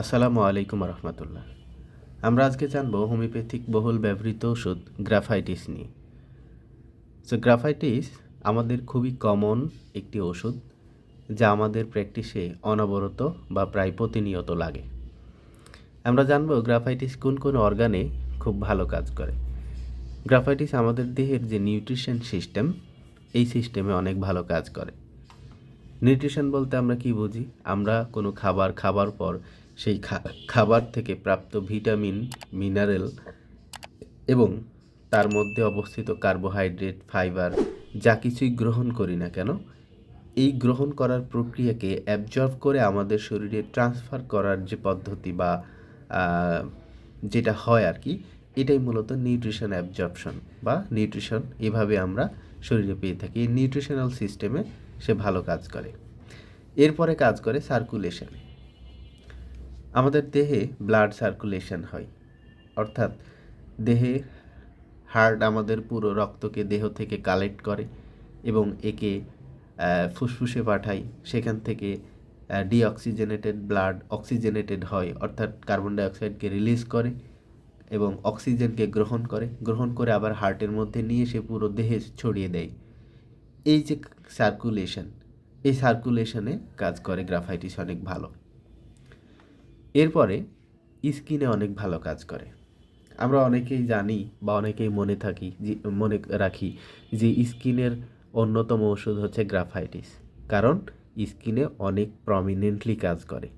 আসসালামু আলাইকুম রহমতুল্লাহ আমরা আজকে জানব হোমিওপ্যাথিক বহুল ব্যবহৃত ওষুধ গ্রাফাইটিস নিয়ে। সো গ্রাফাইটিস আমাদের খুবই কমন একটি ওষুধ, যা আমাদের প্র্যাকটিসে অনবরত বা প্রায় প্রতিনিয়ত লাগে। আমরা জানব গ্রাফাইটিস কোন কোন অর্গানে খুব ভালো কাজ করে। গ্রাফাইটিস আমাদের দেহের যে নিউট্রিশন সিস্টেম, এই সিস্টেমে অনেক ভালো কাজ করে। নিউট্রিশন বলতে আমরা কি বুঝি? আমরা কোনো খাবার খাবার পর সেই খাবার থেকে প্রাপ্ত ভিটামিন, মিনারেল এবং তার মধ্যে অবস্থিত কার্বোহাইড্রেট, ফাইবার যা কিছুই গ্রহণ করি না কেন, এই গ্রহণ করার প্রক্রিয়াকে অ্যাবজর্ব করে আমাদের শরীরে ট্রান্সফার করার যে পদ্ধতি বা যেটা হয় আর কি, এটাই মূলত নিউট্রিশন অ্যাবজর্পশন বা নিউট্রিশন এভাবে আমরা শরীরে পেয়ে থাকি। নিউট্রিশনাল সিস্টেমে সে ভালো কাজ করে। এরপরে কাজ করে সার্কুলেশন। আমাদের দেহে ব্লাড সার্কুলেশন হয়। অর্থাৎ দেহে হার্ট আমাদের পুরো রক্তকে দেহ থেকে কালেক্ট করে এবং একে ফুসফুসে পাঠায়। সেখান থেকে ডিঅক্সিজেনেটেড ব্লাড অক্সিজেনেটেড হয়। অর্থাৎ কার্বন ডাইঅক্সাইডকে রিলিজ করে এবং অক্সিজেনকে গ্রহণ করে। গ্রহণ করে আবার হার্টের মধ্যে নিয়ে সে পুরো দেহে ছড়িয়ে দেয়। এই যে সার্কুলেশন এই সার্কুলেশনে কাজ করে গ্রাফাইটিস অনেক ভালো। এরপরে স্কিনে অনেক ভালো কাজ করে। আমরা অনেকেই জানি বা অনেকেই মনে থাকি যে, মনে রাখি যে, স্কিনের অন্যতম ওষুধ হচ্ছে গ্রাফাইটিস। কারণ স্কিনে অনেক প্রমিনেন্টলি কাজ করে।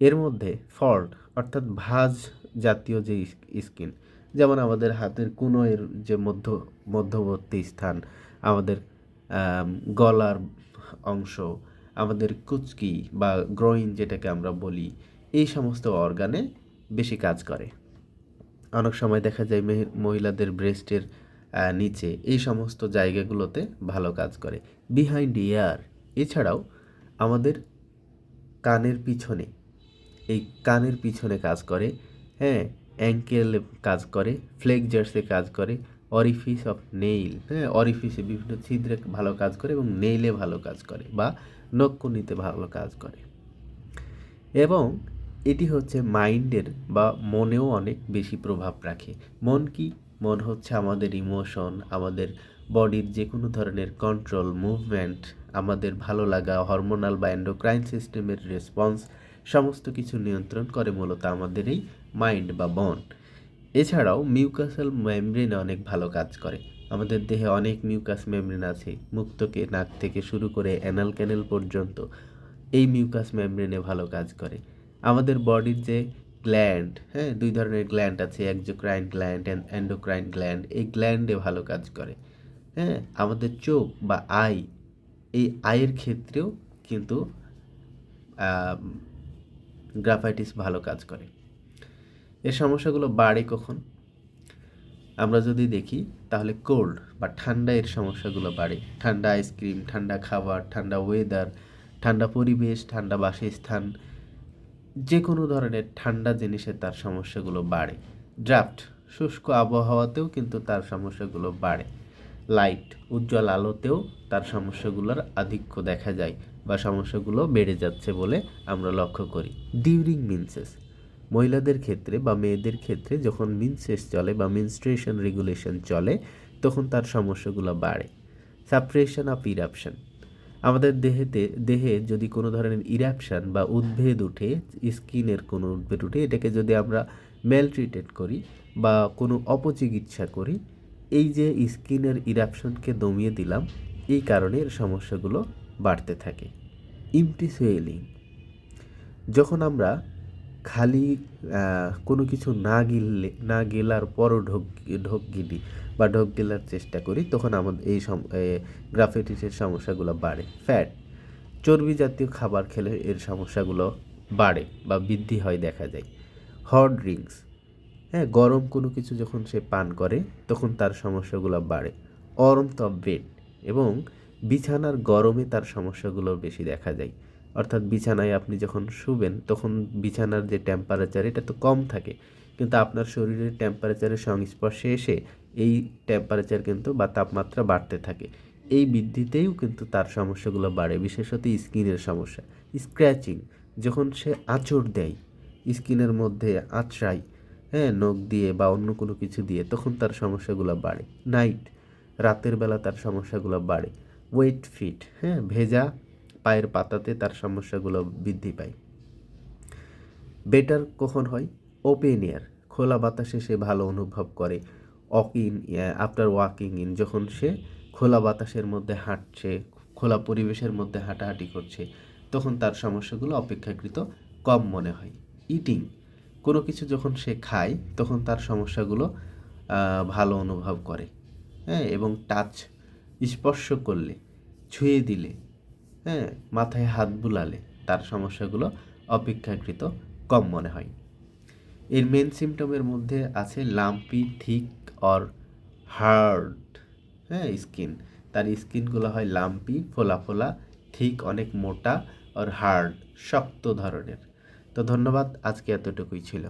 এর মধ্যে ফল্ট অর্থাৎ ভাজ জাতীয় যে স্কিন, যেমন আমাদের হাতের কুনোয়ের যে মধ্য, মধ্যবর্তী স্থান, আমাদের গলার অংশ, আমাদের কুচকি বা গ্রোইন যেটাকে আমরা বলি এই সমস্ত অর্গানে বেশি কাজ করে। অনেক সময় দেখা যায় মেহে- মহিলাদের ব্রেস্টের নিচে এই সমস্ত জায়গাগুলোতে ভালো কাজ করে। বিহাইন্ড ইয়ার এছাড়াও আমাদের কানের পিছনে, এই কানের পিছনে কাজ করে হ্যাঁ অ্যাঙ্কেলে কাজ করে ফ্লেকজার্সে কাজ করে অরিফিস অফ নেইল হ্যাঁ অরিফিসে বিভিন্ন ছিদ্রে ভালো কাজ করে এবং নেইলে ভালো কাজ করে বা নক্ষুনিতে ভালো কাজ করে। এবং এটি হচ্ছে মাইন্ডের বা মনেও অনেক বেশি প্রভাব রাখে। মন কি? মন হচ্ছে আমাদের ইমোশন আমাদের বডির যে কোনো ধরনের কন্ট্রোল মুভমেন্ট আমাদের ভালো লাগা হরমোনাল বা এন্ডোক্রাইন সিস্টেমের রেসপন্স সমস্ত কিছু নিয়ন্ত্রণ করে মূলত আমাদের এই মাইন্ড বা বন এছাড়াও মিউকাসাল মেমব্রেনে অনেক ভালো কাজ করে। আমাদের দেহে অনেক মিউকাস মেমব্রেন আছে, মুক্তকে নাক থেকে শুরু করে অ্যানাল ক্যানেল পর্যন্ত। এই মিউকাস মেমব্রেনে ভালো কাজ করে। আমাদের বডির যে গ্ল্যান্ড হ্যাঁ দুই ধরনের গ্ল্যান্ড আছে exocrine gland and endocrine gland এই গ্ল্যান্ডে ভালো কাজ করে হ্যাঁ আমাদের চোখ বা আই এই আয়ের ক্ষেত্রেও কিন্তু গ্রাফাইটিস ভালো কাজ করে। এর সমস্যাগুলো বাড়ে কখন? আমরা যদি দেখি, তাহলে কোল্ড বা ঠান্ডা এর সমস্যাগুলো বাড়ে। ঠান্ডা আইসক্রিম ঠান্ডা খাবার, ঠান্ডা ওয়েদার ঠান্ডা পরিবেশ, ঠান্ডা বাসস্থান যে কোনো ধরনের ঠান্ডা জিনিসে তার সমস্যাগুলো বাড়ে। ড্রাফট, শুষ্ক আবহাওয়াতেও কিন্তু তার সমস্যাগুলো বাড়ে। লাইট, উজ্জ্বল আলোতেও তার সমস্যাগুলোর আধিক্য দেখা যায় বা সমস্যাগুলো বেড়ে যাচ্ছে বলে আমরা লক্ষ্য করি। ডিউরিং মিনসেস, মহিলাদের ক্ষেত্রে বা মেয়েদের ক্ষেত্রে যখন মিনসেস চলে বা মিনস্ট্রেশন রেগুলেশন চলে, তখন তার সমস্যাগুলো বাড়ে। সাপ্রেশন অফ ইরাপশন আমাদের দেহেতে, দেহে যদি কোনো ধরনের ইরাপশান বা উদ্ভেদ উঠে, স্কিনের কোনো উদ্ভেদ উঠে, এটাকে যদি আমরা মেলট্রিটেড করি বা কোনো অপচিকিৎসা করি, এই যে স্কিনের ইরাপশনকে দমিয়ে দিলাম, এই কারণে সমস্যাগুলো বাড়তে থাকে। ইমটি সোয়েলিং যখন আমরা খালি কোনো কিছু না গিললে, না গেলার পরও ঢোক ঢোক গিলি বা ঢোক গেলার চেষ্টা করি, তখন আমাদের এই সম গ্রাফাইটিসের সমস্যাগুলো বাড়ে। ফ্যাট, চর্বি জাতীয় খাবার খেলে এর সমস্যাগুলো বাড়ে বা বৃদ্ধি হয় দেখা যায়। হট ড্রিঙ্কস হ্যাঁ গরম কোনো কিছু যখন সে পান করে, তখন তার সমস্যাগুলো বাড়ে। অরম অরন্ত বেড এবং বিছানার গরমে তার সমস্যাগুলো বেশি দেখা যায়। অর্থাৎ বিছানায় আপনি যখন শুবেন, তখন বিছানার যে টেম্পারেচার এটা তো কম থাকে। কিন্তু আপনার শরীরের টেম্পারেচারের সংস্পর্শে এসে এই টেম্পারেচার কিন্তু বা তাপমাত্রা বাড়তে থাকে। এই বৃদ্ধিতেও কিন্তু তার সমস্যাগুলো বাড়ে, বিশেষত স্কিনের সমস্যা। স্ক্র্যাচিং, যখন সে আঁচড় দেয়, স্কিনের মধ্যে আঁচড়াই হ্যাঁ নখ দিয়ে বা অন্য কোনো কিছু দিয়ে, তখন তার সমস্যাগুলো বাড়ে। নাইট রাতের বেলা তার সমস্যাগুলো বাড়ে। ওয়েট ফিট হ্যাঁ ভেজা পায়ের পাতাতে তার সমস্যাগুলো বৃদ্ধি পায়। বেটার কখন হয়? ওপেন এয়ার, খোলা বাতাসে সে ভালো অনুভব করে। ওয়াকিং আফটার ওয়াকিং ইন, যখন সে খোলা বাতাসের মধ্যে হাঁটছে, খোলা পরিবেশের মধ্যে হাঁটাহাঁটি করছে, তখন তার সমস্যাগুলো অপেক্ষাকৃত কম মনে হয়। ইটিং, কোনো কিছু যখন সে খায়, তখন তার সমস্যাগুলো ভালো অনুভব করে। হ্যাঁ এবং টাচ, স্পর্শ করলে, ছুঁয়ে দিলে হ্যাঁ মাথায় হাত বুলালে তার সমস্যাগুলো অপেক্ষাকৃত কম মনে হয়। এর মেন সিমটমের মধ্যে আছে লাম্পি থিক অর হার্ড হ্যাঁ স্কিন তার স্কিনগুলো হয় লাম্পি ফোলা ফোলা থিক অনেক মোটা আর হার্ড শক্ত ধরনের। তো ধন্যবাদ, আজকে এতটুকুই ছিল।